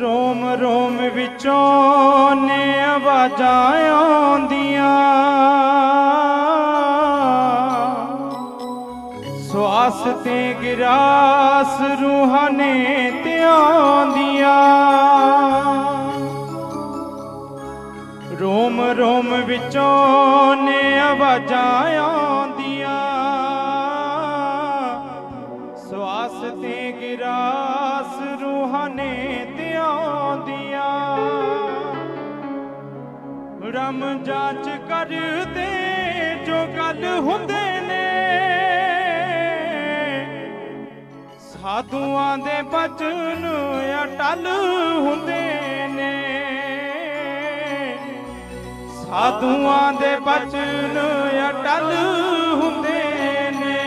ਰੋਮ ਰੋਮ ਵਿੱਚੋਂ ਨੇ ਆਵਾਜ਼ਾਂ ਆਉਂਦੀਆਂ। ਸਵਾਸ ਤੇ ਗਿਰਾਸ ਰੂਹਾਂ ਨੇ ਧਿਆਉਂਦੀਆਂ ਰੋਮ ਰੋਮ ਵਿੱਚੋਂ ਨੇ ਆਵਾਜ਼ਾਂ ਰਮ ਜਾਂਚ ਕਰਦੇ ਜੋ ਗੱਲ ਹੁੰਦੇ ਨੇ। ਸਾਧੂਆਂ ਦੇ ਬਚਨ ਅਟਲ ਹੁੰਦੇ ਨੇ। ਸਾਧੂਆਂ ਦੇ ਬਚਨ ਅਟਲ ਹੁੰਦੇ ਨੇ।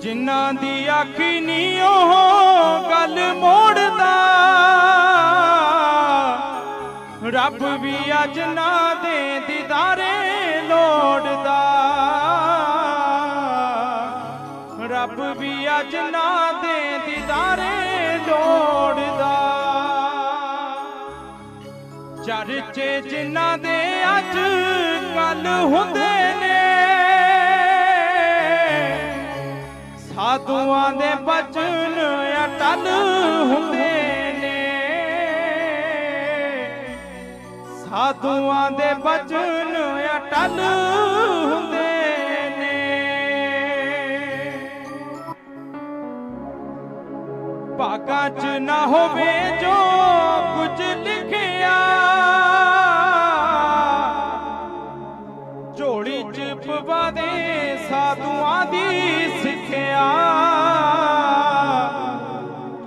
ਜਿਨ੍ਹਾਂ ਦੀ ਆਖੀ ਨਹੀਂ ਉਹ ਗੱਲ ਮੋੜਦਾ ਰੱਬ ਵੀ ਅੱਜ ਨਾ ਦੇ ਦੀਦਾਰੇ ਲੋੜਦਾ। ਰੱਬ ਵੀ ਅੱਜ ਨਾ ਦੇ ਦੀਦਾਰੇ ਲੋੜਦਾ। ਚਰਚੇ ਜਿਨ੍ਹਾਂ ਦੇ ਅੱਜ ਕੱਲ ਹੁੰਦੇ ਨੇ, ਸਾਧੂਆਂ ਦੇ ਬਚਨ ਅਟਲ ਹੁੰਦੇ ਸਾਧੂਆਂ ਦੇ ਬਚਨ ਅਟਲ ਹੁੰਦੇ ਨੇ। ਭਾਗਾਂ 'ਚ ਨਾ ਹੋਵੇ ਜੋ ਕੁਝ ਲਿਖਿਆ, ਝੋਲੀ 'ਚ ਪਵਾ ਦੇ ਸਾਧੂਆਂ ਦੀ ਸਿੱਖਿਆ।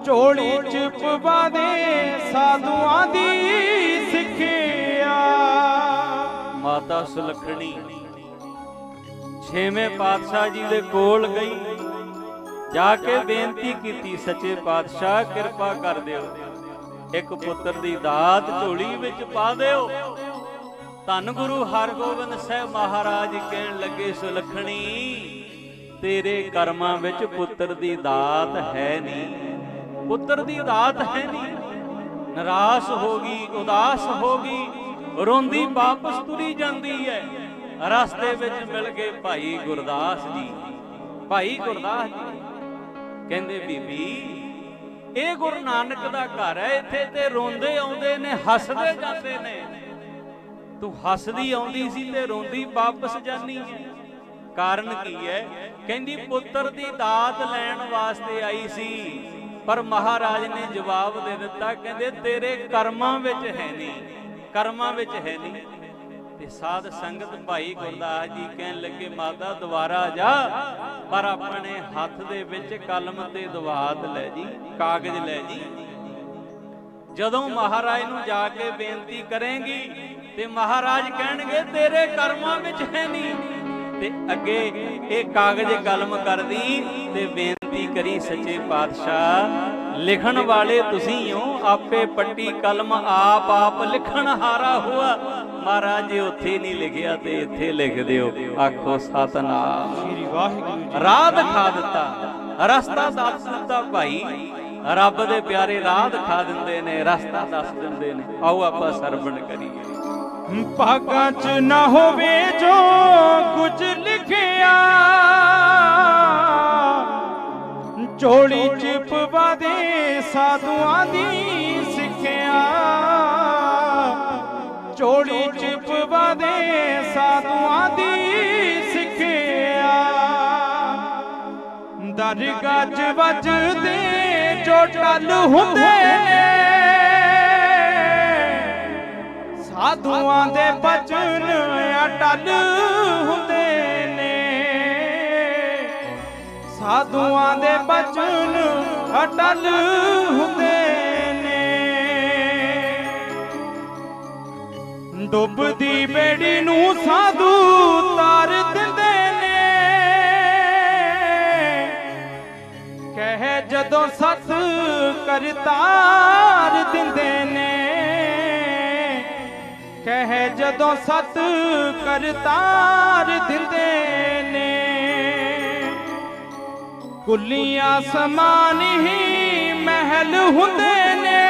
ਝੋਲੀ 'ਚ ਪਵਾ ਦੇ ਸਾਧੂਆਂ ਦੀ ਮਾਤਾ ਸੁਲੱਖਣੀ ਛੇਵੇਂ ਪਾਤਸ਼ਾਹ ਜੀ ਦੇ ਕੋਲ ਗਈ। ਜਾ ਕੇ ਬੇਨਤੀ ਕੀਤੀ, ਸੱਚੇ ਪਾਤਸ਼ਾਹ, ਕਿਰਪਾ ਕਰ ਦਿਓ। ਇੱਕ ਪੁੱਤਰ ਦੀ ਦਾਤ ਝੋਲੀ ਵਿੱਚ ਪਾ ਦਿਓ। ਧੰਨ ਗੁਰੂ ਹਰਗੋਬਿੰਦ ਸਾਹਿਬ ਮਹਾਰਾਜ ਕਹਿਣ ਲੱਗੇ, ਸੁਲੱਖਣੀ, ਤੇਰੇ ਕਰਮਾਂ ਵਿੱਚ ਪੁੱਤਰ ਦੀ ਦਾਤ ਹੈ ਨਹੀਂ। ਪੁੱਤਰ ਦੀ ਦਾਤ ਹੈ ਨਹੀਂ। ਨਿਰਾਸ਼ ਹੋ ਗਈ, ਉਦਾਸ ਹੋ ਗਈ। ਰੋਂਦੀ ਵਾਪਸ ਤੁਰੀ ਜਾਂਦੀ ਹੈ। ਰਸਤੇ ਵਿੱਚ ਮਿਲ ਗਏ ਭਾਈ ਗੁਰਦਾਸ ਜੀ, ਭਾਈ ਗੁਰਦਾਸ ਜੀ ਕਹਿੰਦੇ, ਬੀਬੀ, ਇਹ ਗੁਰੂ ਨਾਨਕ ਦਾ ਘਰ ਹੈ, ਇੱਥੇ ਤੇ ਰੋਂਦੇ ਆਉਂਦੇ ਨੇ, ਹੱਸਦੇ ਜਾਂਦੇ ਨੇ। ਤੂੰ ਹੱਸਦੀ ਆਉਂਦੀ ਸੀ ਤੇ ਰੋਂਦੀ ਵਾਪਸ ਜਾਨੀ ਹੈ। ਕਾਰਨ ਕੀ ਹੈ? ਕਹਿੰਦੀ, ਪੁੱਤਰ ਦੀ ਦਾਤ ਲੈਣ ਵਾਸਤੇ ਆਈ ਸੀ, ਪਰ ਮਹਾਰਾਜ ਨੇ ਜਵਾਬ ਦੇ ਦਿੱਤਾ, ਕਹਿੰਦੇ, ਤੇਰੇ ਕਰਮਾਂ ਵਿੱਚ ਹੈ ਨਹੀਂ। ਕਰਮਾਂ ਵਿੱਚ ਹੈ ਨਹੀਂ। ਤੇ ਸਾਧ ਸੰਗਤ ਭਾਈ ਗੁਰਦਾਸ ਜੀ ਕਹਿਣ ਲੱਗੇ, ਮਾਤਾ, ਦੁਬਾਰਾ ਜਾ, ਪਰ ਆਪਣੇ ਹੱਥ ਦੇ ਵਿੱਚ ਕਲਮ ਤੇ ਦਵਾਤ ਲੈ ਜੀ, ਕਾਗਜ਼ ਲੈ ਜੀ। ਜਦੋਂ ਮਹਾਰਾਜ ਨੂੰ ਜਾ ਕੇ ਬੇਨਤੀ ਕਰੇਂਗੀ, ਤੇ ਮਹਾਰਾਜ ਕਹਿਣਗੇ, ਤੇਰੇ ਕਰਮਾਂ ਵਿੱਚ ਹੈ ਨਹੀਂ। ਤੇ ਅੱਗੇ ਇਹ ਕਾਗਜ਼ ਕਲਮ ਕਰਦੀ ਤੇ ਬੇਨਤੀ ਕਰੀ, ਸੱਚੇ ਪਾਤਸ਼ਾਹ ਲਿਖਣ ਵਾਲੇ ਤੁਸੀਂ ਹੋ ਆਪੇ ਪੱਟੀ ਕਲਮ ਆਪ ਆਪ ਲਿਖਣ ਹਾਰਾ ਹੁਆ। ਮਹਾਰਾਜ ਜੀ ਉੱਥੇ ਨਹੀਂ ਲਿਖਿਆ ਤੇ ਇੱਥੇ ਲਿਖ ਦਿਓ ਆਖੋ ਸਤਨਾਮ। ਸ੍ਰੀ ਵਾਹਿਗੁਰੂ ਜੀ ਰਾਹ ਦਿਖਾ ਦਿੱਤਾ। ਰਸਤਾ ਦੱਸ ਦਿੱਤਾ ਭਾਈ। ਰੱਬ ਦੇ ਪਿਆਰੇ ਰਾਹ ਦਿਖਾ ਦਿੰਦੇ ਨੇ ਰਸਤਾ ਦੱਸ ਦਿੰਦੇ ਨੇ। ਆਓ ਆਪਾਂ ਸਰਵਣ ਕਰੀਏ। ਭਾਗਾਂ 'ਚ ਨਾ ਹੋਵੇ ਜੋ ਕੁਝ ਲਿਖਿਆ ਸਾਧੂਆਂ ਦੀ ਸਿੱਖਿਆ। ਝੋਲੀ ਚਿਪਵਾ ਦੇ ਸਾਧੂਆਂ ਦੀ ਸਿੱਖਿਆ। ਦਰਗਾਹ 'ਚ ਵੱਜਦੇ ਜੋ ਟੱਲ ਹੁੰਦੇ ਸਾਧੂਆਂ ਦੇ ਬਚਨ ਅਟਲ ਹੁੰਦੇ ਨੇ। ਸਾਧੂਆਂ ਦੇ ਬਚਨ ਅਟਲ ਹੁੰਦੇ ਨੇ। ਡੁੱਬਦੀ ਬੇੜੀ ਨੂੰ ਸਾਧੂ ਤਾਰ ਦਿੰਦੇ ਨੇ। ਕਹਿ ਜਦੋਂ ਸਤ ਕਰਤਾਰ ਦਿੰਦੇ ਨੇ। ਕਹਿ ਜਦੋਂ ਸਤ ਕਰਤਾਰ ਦਿੰਦੇ ਨੇ। ਕੁੱਲੀਆਂ ਸਮਾਨ ਹੀ ਮਹਿਲ ਹੁੰਦੇ ਨੇ।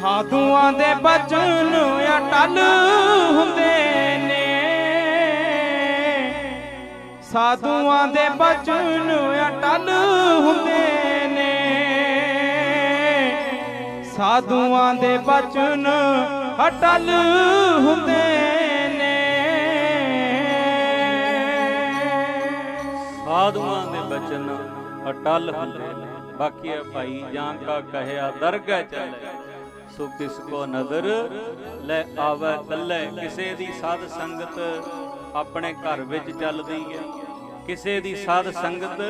ਸਾਧੂਆਂ ਦੇ ਬਚਨ ਅਟਲ ਹੁੰਦੇ ਨੇ। ਸਾਧੂਆਂ ਦੇ ਬਚਨ ਅਟਲ ਹੁੰਦੇ ਨੇ। ਸਾਧੂਆਂ ਦੇ ਬਚਨ ਅਟਲ ਹੁੰਦੇ ਸਾਧੂਆਂ ਦੇ ਬਚਨ ਅਟਲ ਹੁੰਦੇ ਨੇ। ਬਾਕੀ ਹੈ ਭਾਈ ਜਾਂ ਕਾ ਕਹਿਆ ਦਰਗਹਿ ਚੱਲੇ। ਸੋ ਕਿਸ ਕੋ ਨਜ਼ਰ ਲੈ ਆਵੇ ਕੱਲੇ। ਕਿਸੇ ਦੀ ਸਾਧ ਸੰਗਤ ਆਪਣੇ ਘਰ ਵਿੱਚ ਚੱਲਦੀ ਹੈ ਕਿਸੇ ਦੀ ਸਾਧ ਸੰਗਤ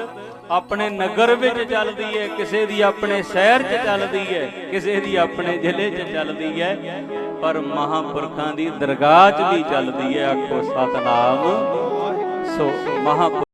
ਆਪਣੇ ਨਗਰ ਵਿੱਚ ਚੱਲਦੀ ਹੈ ਕਿਸੇ ਦੀ ਆਪਣੇ ਸ਼ਹਿਰ 'ਚ ਚੱਲਦੀ ਹੈ ਕਿਸੇ ਦੀ ਆਪਣੇ ਜ਼ਿਲ੍ਹੇ 'ਚ ਚੱਲਦੀ ਹੈ ਪਰ ਮਹਾਪੁਰਖਾਂ ਦੀ ਦਰਗਾਹ 'ਚ ਵੀ ਚੱਲਦੀ ਹੈ ਆਖੋ ਸਤਨਾਮ। ਸੋ ਮਹਾਂਪੁਰ